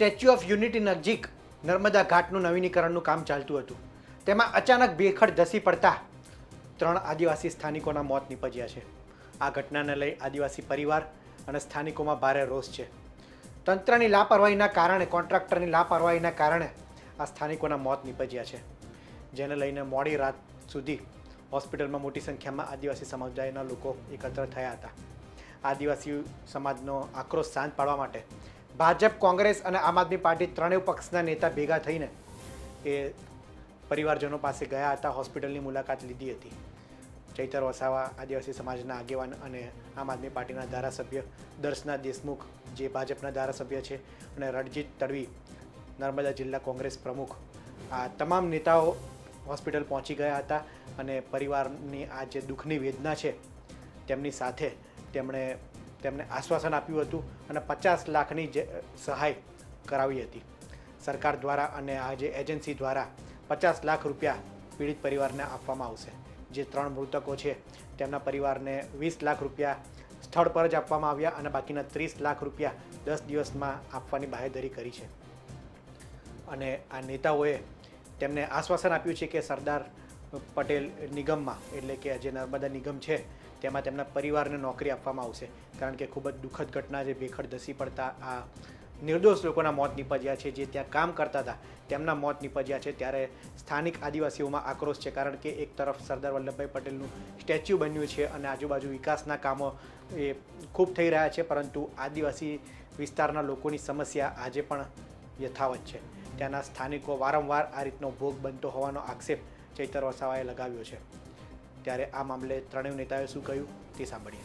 Statue of unity નજીક નર્મદા ઘાટનું નવીનીકરણનું કામ ચાલતું હતું. તેમાં અચાનક બેખડ ધસી પડતા ત્રણ આદિવાસી સ્થાનિકોના મોત નીપજ્યા છે. આ ઘટનાને લઈ આદિવાસી પરિવાર અને સ્થાનિકોમાં ભારે રોષ છે. તંત્રની લાપરવાહીના કારણે, કોન્ટ્રાક્ટરની લાપરવાહીના કારણે આ સ્થાનિકોના મોત નીપજ્યા છે. જેને લઈને મોડી રાત સુધી હોસ્પિટલમાં મોટી સંખ્યામાં આદિવાસી સમુદાયના લોકો એકત્ર થયા હતા. આદિવાસી સમાજનો આક્રોશ શાંત પાડવા માટે ભાજપ, કોંગ્રેસ અને આમ આદમી પાર્ટી ત્રણેય પક્ષના નેતા ભેગા થઈને એ પરિવારજનો પાસે ગયા હતા, હોસ્પિટલની મુલાકાત લીધી હતી. ચૈતર વસાવા, આદિવાસી સમાજના આગેવાન અને આમ આદમી પાર્ટીના ધારાસભ્ય, દર્શના દેશમુખ, જે ભાજપના ધારાસભ્ય છે, અને રણજીત તડવી, નર્મદા જિલ્લા કોંગ્રેસ પ્રમુખ. આ તમામ નેતાઓ હોસ્પિટલ પહોંચી ગયા હતા અને પરિવારની આ જે દુઃખની વેદના છે, તેમની સાથે તેમણે તેમને આશ્વાસન આપ્યું હતું અને પચાસ લાખની જે સહાય કરાવી હતી. સરકાર દ્વારા અને આ જે એજન્સી દ્વારા પચાસ લાખ રૂપિયા પીડિત પરિવારને આપવામાં આવશે. જે ત્રણ મૃતકો છે, તેમના પરિવારને વીસ લાખ રૂપિયા સ્થળ પર જ આપવામાં આવ્યા અને બાકીના ત્રીસ લાખ રૂપિયા દસ દિવસમાં આપવાની બાહેધરી કરી છે. અને આ નેતાઓએ તેમને આશ્વાસન આપ્યું છે કે સરદાર પટેલ નિગમમાં, એટલે કે જે નર્મદા નિગમ છે તેમાં તેમના પરિવારને નોકરી આપવામાં આવશે. કારણ કે ખૂબ જ દુઃખદ ઘટના છે. ભેખડ ધસી પડતા આ નિર્દોષ લોકોના મોત નીપજ્યા છે. જે ત્યાં કામ કરતા હતા, તેમના મોત નીપજ્યા છે. ત્યારે સ્થાનિક આદિવાસીઓમાં આક્રોશ છે. કારણ કે એક તરફ સરદાર વલ્લભભાઈ પટેલનું સ્ટેચ્યુ બન્યું છે અને આજુબાજુ વિકાસના કામો એ ખૂબ થઈ રહ્યા છે. પરંતુ આદિવાસી વિસ્તારના લોકોની સમસ્યા આજે પણ યથાવત છે. ત્યાંના સ્થાનિકો વારંવાર આ રીતનો ભોગ બનતો હોવાનો આક્ષેપ ચૈતર વસાવાએ લગાવ્યો છે. ત્યારે આ મામલે ત્રણેય નેતાએ શું કહ્યું તે સાંભળીએ.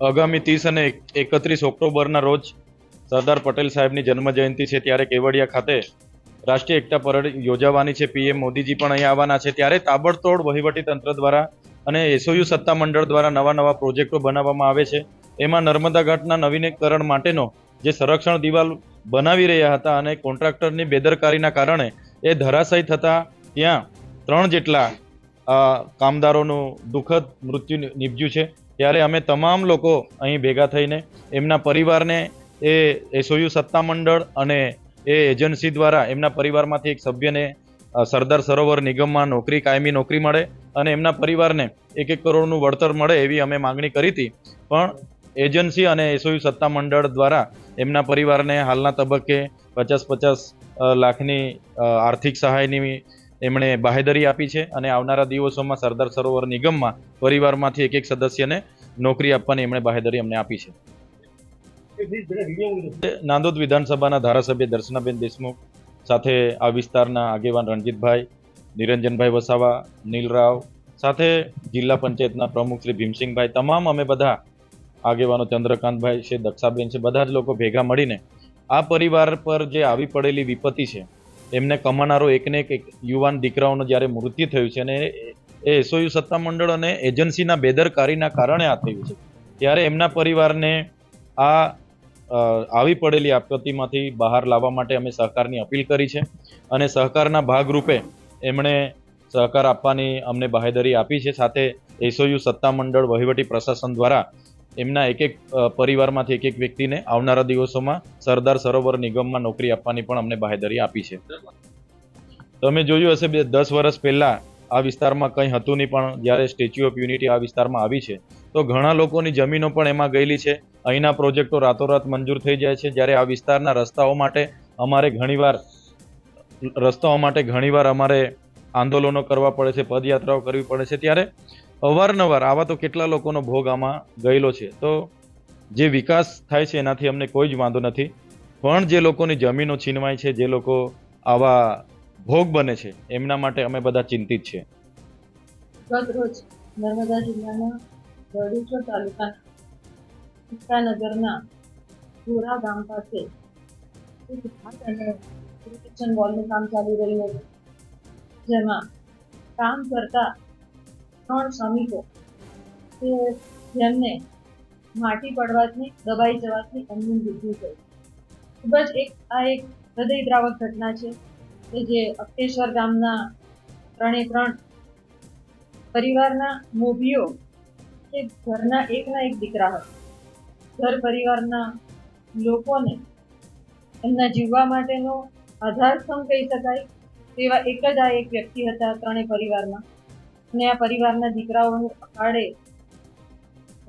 આગામી ત્રીસ અને એકત્રીસ ઓક્ટોબરના રોજ સરદાર પટેલ સાહેબની જન્મ જયંતિ છે ત્યારે કેવડિયા ખાતે રાષ્ટ્રીય એકતા પરેડ યોજાવાની છે. પીએમ મોદીજી પણ અહીં આવવાના છે. ત્યારે તાબડતોડ વહીવટી તંત્ર દ્વારા અને એસઓયુ સત્તા મંડળ દ્વારા નવા નવા પ્રોજેક્ટો બનાવવામાં આવે છે. એમાં નર્મદા ઘાટના નવીનીકરણ માટેનો જે સંરક્ષણ દિવાલ બનાવી રહ્યા હતા અને કોન્ટ્રાક્ટરની બેદરકારીના કારણે એ ધરાશયી થતા ત્યાં ત્રણ જેટલા અ, કામદારોનું દુઃખદ મૃત્યુ નિપજ્યું છે. ત્યારે અમે તમામ લોકો અહીં ભેગા થઈને એમના પરિવારને એ એસઓયુ સત્તામંડળ અને એ એજન્સી દ્વારા એમના પરિવારમાંથી એક સભ્યને સરદાર સરોવર નિગમમાં નોકરી કાયમી નોકરી મળે અને એમના પરિવારને એક એક કરોડનું વળતર મળે એવી અમે માંગણી કરી હતી. પણ એજન્સી અને એસઓયુ સત્તામંડળ દ્વારા એમના પરિવારને હાલના તબક્કે પચાસ પચાસ લાખની આર્થિક સહાયની એમણે બાહેદરી આપી છે અને આવનારા દિવસોમાં સરદાર સરોવર નિગમમાં પરિવારમાંથી એક એક સદસ્યને નોકરી આપવાની એમણે બાહેદરી અમને આપી છે. નાંદોદ વિધાનસભાના ધારાસભ્ય દર્શનાબેન દેશમુખ સાથે આ વિસ્તારના આગેવાન રણજીતભાઈ, નિરંજનભાઈ વસાવા નીલરાવ સાથે જિલ્લા પંચાયતના પ્રમુખ શ્રી ભીમસિંહભાઈ તમામ અમે બધા આગેવાનો ચંદ્રકાંતભાઈ છે, દક્ષાબેન છે, બધા જ લોકો ભેગા મળીને આ પરિવાર પર જે આવી પડેલી વિપત્તિ છે એમને કમાનારો એકને એક યુવાન દીકરાઓનું જ્યારે મૃત્યુ થયું છે અને એ એસઓયુ સત્તામંડળ અને એજન્સીના બેદરકારીના કારણે આ થયું છે. ત્યારે એમના પરિવારને આ આવી પડેલી આપત્તિમાંથી બહાર લાવવા માટે અમે સહકારની અપીલ કરી છે અને સહકારના ભાગરૂપે એમણે સહકાર આપવાની અમને બાહેધરી આપી છે. સાથે એસઓયુ સત્તામંડળ વહીવટી પ્રશાસન દ્વારા એમના એક એક પરિવારમાંથી એક એક વ્યક્તિને આવનારા દિવસોમાં સરદાર સરોવર નિગમમાં નોકરી આપવાની પણ અમને બાહેધરી આપી છે. તમે જોયું હશે બે, દસ વર્ષ પહેલાં આ વિસ્તારમાં કંઈ હતું નહીં, પણ જ્યારે સ્ટેચ્યુ ઓફ યુનિટી આ વિસ્તારમાં આવી છે, તો ઘણા લોકોની જમીનો પણ એમાં ગયેલી છે. અહીંના પ્રોજેક્ટો રાતોરાત મંજૂર થઈ જાય છે. જ્યારે આ વિસ્તારના રસ્તાઓ માટે અમારે ઘણીવાર, રસ્તાઓ માટે ઘણીવાર અમારે આંદોલનો કરવા પડે છે, પદયાત્રાઓ કરવી પડે છે. ત્યારે અવારનવાર આવા તો કેટલા લોકોનો ભોગ આમાં ગયેલો છે. તો જે વિકાસ થાય છે એનાથી અમને કોઈ જ વાંધો નથી. પણ જે લોકોની જમીનો છીનવાય છે, જે લોકો આવા ભોગ બને છે, એમના માટે અમે બધા ચિંતિત છે ગતરોજ નર્મદા જિલ્લાના બરડેશ્વર તાલુકા ઇક્કાનગરના ધોરા ગામ પાસે અને કિચન વોલનું કામ ચાલી રહ્યું હતું. જેમાં કામ કરતા ત્રણ શ્રમિકો જેમને માટી પડવાથી, દબાઈ જવાથી એમનું મૃત્યુ થયું. ખૂબ જ એક, આ એક હૃદયદ્રાવક ઘટના છે કે જે અક્ટેશ્વર ગામના ત્રણે ત્રણ પરિવારના મોભીઓ કે ઘરના એકના એક દીકરા હતા. ઘર પરિવારના લોકોને એમના જીવવા માટેનો આધારસ્તંભ કહી શકાય તેવા એક જ આ એક વ્યક્તિ હતા ત્રણેય પરિવારમાં. અને આ પરિવારના દીકરાઓનું અકાળે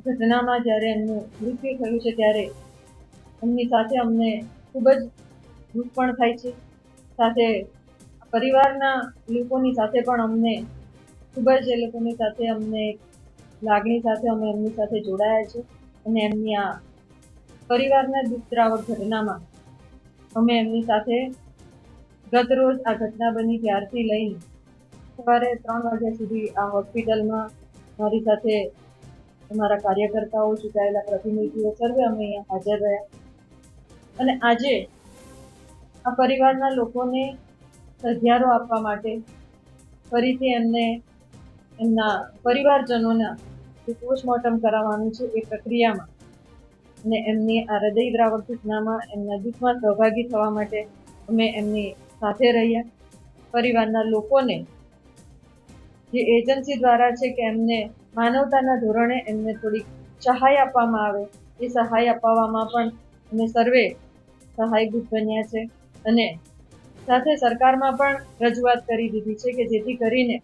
ઘટનામાં જ્યારે એમનું મૃત્યુ થયું છે ત્યારે એમની સાથે અમને ખૂબ જ દુઃખ પણ થાય છે. સાથે પરિવારના લોકોની સાથે પણ અમને ખૂબ જ એ લોકોની સાથે અમને લાગણી સાથે અમે એમની સાથે જોડાયા છે અને એમની આ પરિવારના દુઃખદ્રાવક ઘટનામાં અમે એમની સાથે ગત રોજ આ ઘટના બની ત્યારથી લઈને સવારે ત્રણ વાગ્યા સુધી આ હોસ્પિટલમાં મારી સાથે અમારા કાર્યકર્તાઓ ચૂંટાયેલા પ્રતિનિધિઓ સર્વે અમે અહીંયા હાજર રહ્યા. અને આજે આ પરિવારના લોકોને સધિયારો આપવા માટે ફરીથી એમને એમના પરિવારજનોના જે પોસ્ટમોર્ટમ કરાવવાનું છે એ પ્રક્રિયામાં અને એમની આ હૃદયદ્રાવક ઘટનામાં એમના દુઃખમાં સહભાગી થવા માટે અમે એમની સાથે રહ્યા. પરિવારના લોકોને જે એજન્સી દ્વારા છે કે એમને માનવતાના ધોરણે એમને થોડીક સહાય આપવામાં આવે, એ સહાય અપાવવામાં પણ અમે સર્વે સહાયભૂત બન્યા છે. અને સાથે સરકારમાં પણ રજૂઆત કરી દીધી છે કે જેથી કરીને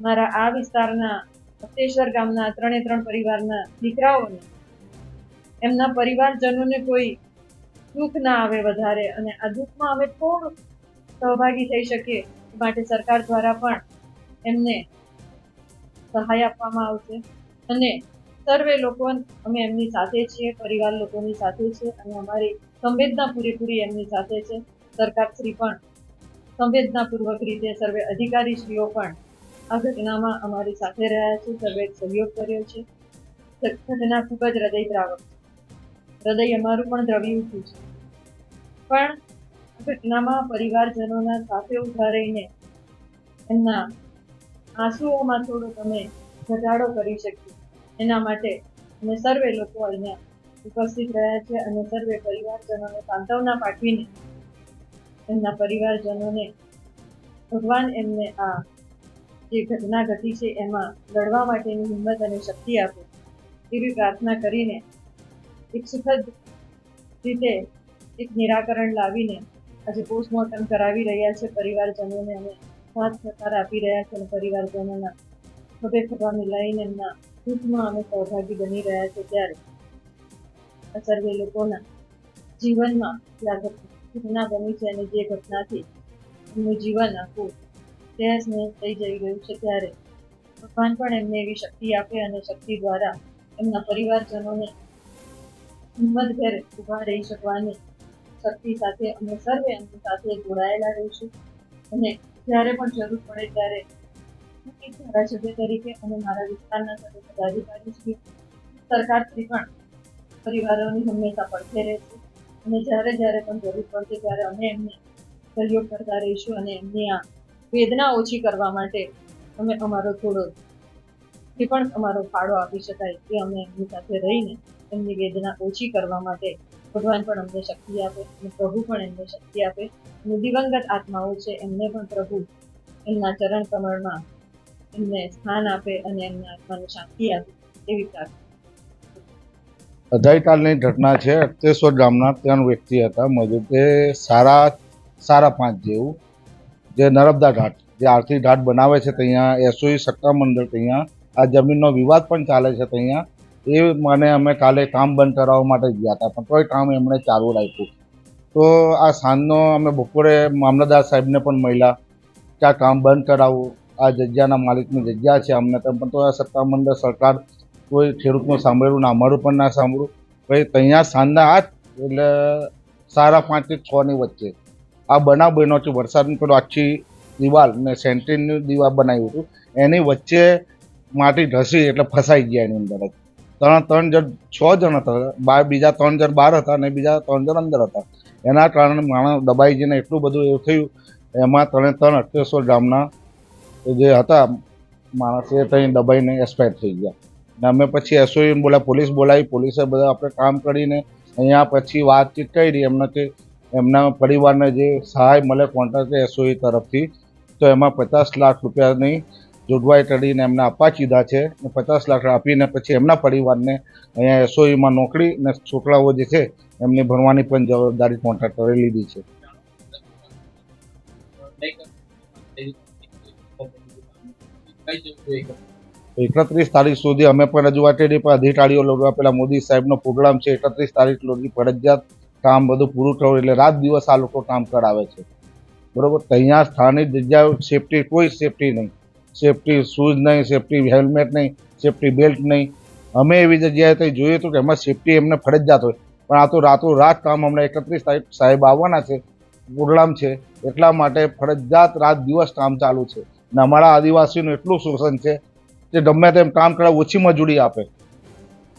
મારા આ વિસ્તારના સપ્તેશ્વર ગામના ત્રણે ત્રણ પરિવારના દીકરાઓને, એમના પરિવારજનોને કોઈ દુઃખ ના આવે વધારે અને આ દુઃખમાં અમે થોડું સહભાગી થઈ શકીએ માટે સરકાર દ્વારા પણ એમને સહાય આપવામાં આવશે. અને સર્વે લોકો અમે એમની સાથે છીએ, પરિવાર લોકોની સાથે છે અને અમારી સંવેદના પૂરેપૂરી એમની સાથે છે. સરકારશ્રી પણ સંવેદનાપૂર્વક રીતે સર્વે અધિકારીશ્રીઓ પણ આ ઘટનામાં અમારી સાથે રહ્યા છે. સર્વે સહયોગ કર્યો છે. ઘટના ખૂબ જ હૃદયદ્રાવક હૃદય અમારું પણ દ્રવી ઉઠ્યું છે. પણ ઘટનામાં પરિવારજનોના સાથે ઊભા રહીને એમના આંસુઓમાં થોડો તમે ઘટાડો કરી શકીએ એના માટે અમે સર્વે લોકો અહીંયા ઉપસ્થિત રહ્યા છે અને સર્વે પરિવારજનોને સાંત્વના પાઠવીને એમના પરિવારજનોને ભગવાન એમને આ જે ઘટના ઘટી છે એમાં લડવા માટેની હિંમત અને શક્તિ આપે એવી પ્રાર્થના કરીને એક સુખદ રીતે એક નિરાકરણ લાવીને આજે પોસ્ટમોર્ટમ કરાવી રહ્યા છે પરિવારજનોને અમે સાથ સહકાર આપી રહ્યા છે અને પરિવારજનોના ખભે ખભાને લઈને એમના દુઃખમાં અમે સહભાગી બની રહ્યા છે ત્યારે આ સર્વે લોકોના જીવનમાં લાગત ઘટના બની છે અને જે ઘટનાથી એમનું જીવન આખું તહેસ નહેસ થઈ જઈ રહ્યું છે ત્યારે ભગવાન પણ એમને એવી શક્તિ આપે અને શક્તિ દ્વારા એમના પરિવારજનોને હિંમતભેર ઊભા રહી શકવાની શક્તિ સાથે અમે સર્વે એમની સાથે જોડાયેલા રહીશું અને જ્યારે પણ જરૂર પડે ત્યારે હું એક ધારાસભ્ય તરીકે અને મારા વિસ્તારના સર્વે પદાધિકારીશ્રી સરકારશ્રી પણ પરિવારોની હંમેશા પડખે રહેશે અને જ્યારે જ્યારે પણ જરૂર પડશે ત્યારે અમે એમને સહયોગ કરતા રહીશું અને એમની આ વેદના ઓછી કરવા માટે અમે અમારો થોડો જે પણ અમારો ફાળો આપી શકાય એ અમે એમની સાથે રહીને એમની વેદના ઓછી કરવા માટે ભગવાન પણ અમને શક્તિ આપે અને પ્રભુ પણ એમને શક્તિ આપે. અને દિવંગત આત્માઓ છે, એમને પણ પ્રભુ એમના ચરણ કમળમાં એમને સ્થાન આપે અને એમના આત્માને શાંતિ આપે એવી પ્રાર્થના. ગઈકાલની ઘટના છે, અક્તેશ્વર ગામના ત્રણ વ્યક્તિ હતા, મજૂર તે સારા સારા પાંચ જેવું. જે નર્મદા ઘાટ, જે આરતી ઘાટ બનાવે છે ત્યાં એસઓઈ સત્તા મંડળ ત્યાં આ જમીનનો વિવાદ પણ ચાલે છે ત્યાં એ મને અમે કાલે કામ બંધ કરાવવા માટે ગયા હતા, પણ તોય કામ એમણે ચાલુ રાખ્યું. તો આ સાંજનો અમે બપોરે મામલતદાર સાહેબને પણ મળ્યા કે આ કામ બંધ કરાવવું આ જગ્યાના માલિકની જગ્યા છે અમને તમે, પણ તો આ સત્તા મંડળ સરકાર કોઈ ખેડૂતનું સાંભળ્યું ના, અમારું પણ ના સાંભળ્યું પછી ત્યાં સાંજના આજ, એટલે સાડા પાંચથી છની વચ્ચે આ બનાવ બન્યો છે, વરસાદની પેલો આખી દિવાલ ને સેન્ટ્રીનની દિવાલ બનાવ્યું હતું. એની વચ્ચે માટી ઢસી એટલે ફસાઈ ગયા એની અંદર જ. ત્રણ ત્રણ જણ, છ જણ હતા. બાર બીજા ત્રણ જણ બહાર હતા અને બીજા ત્રણ જણ અંદર હતા. એના કારણે માણસ દબાઈ જઈને એટલું બધું એવું થયું. એમાં ત્રણે ત્રણ અઠ્યાસો ગામના જે હતા, માણસ ત્યાં દબાઈને એક્સપાયર થઈ ગયા. ને અમે પછી એસઓઈ બોલા, પોલીસ બોલાવી. પોલીસે બધા આપણે કામ કરીને અહીંયા પછી વાતચીત કરી એમને કે એમના પરિવારને જે સહાય મળે કોન્ટ્રાક્ટ એસઓઈ તરફથી, તો એમાં પચાસ લાખ રૂપિયાની જોગવાઈ કરીને એમને આપવા કીધા છે પચાસ લાખ આપીને પછી એમના પરિવારને અહીંયા એસઓઈમાં નોકરી અને છોકરાઓ જે છે એમની ભણવાની પણ જવાબદારી કોન્ટ્રાક્ટરે લીધી છે. એકત્રીસ તારીખ સુધી અમે પણ રજૂઆત કરી, પણ અધિકારીઓ લોકો પેલા મોદી સાહેબનો પ્રોગ્રામ છે, એકત્રીસ તારીખ લગી ફરજિયાત કામ બધું પૂરું થયું એટલે રાત દિવસ આ લોકો કામ કરાવે છે. બરોબર? ત્યાં સ્થાનિક જગ્યાઓ સેફટી કોઈ સેફટી નહીં. સેફટી શૂઝ નહીં, સેફટી હેલ્મેટ નહીં, સેફટી બેલ્ટ નહીં. અમે એવી જગ્યાએ તો જોઈએ તો કે એમાં સેફટી એમને ફરજિયાત હોય. પણ આ તો રાતો રાત કામ હમણાં એકત્રીસ તારીખ સાહેબ આવવાના છે પ્રોગ્રામ છે. એટલા માટે ફરજિયાત રાત દિવસ કામ ચાલુ છે. ને અમારા આદિવાસીનું એટલું શોષણ છે કે ગમે તેમ કામ કરે ઓછી મજૂરી આપે.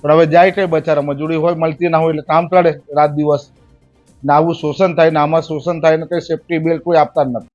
પણ હવે જાય કઈ બચારા, મજૂરી હોય, મળતી ના હોય એટલે કામ કરે રાત દિવસ. ને આવું શોષણ થાય ને આમાં શોષણ થાય ને કંઈ સેફટી બેલ્ટ કોઈ આપતા જ નથી.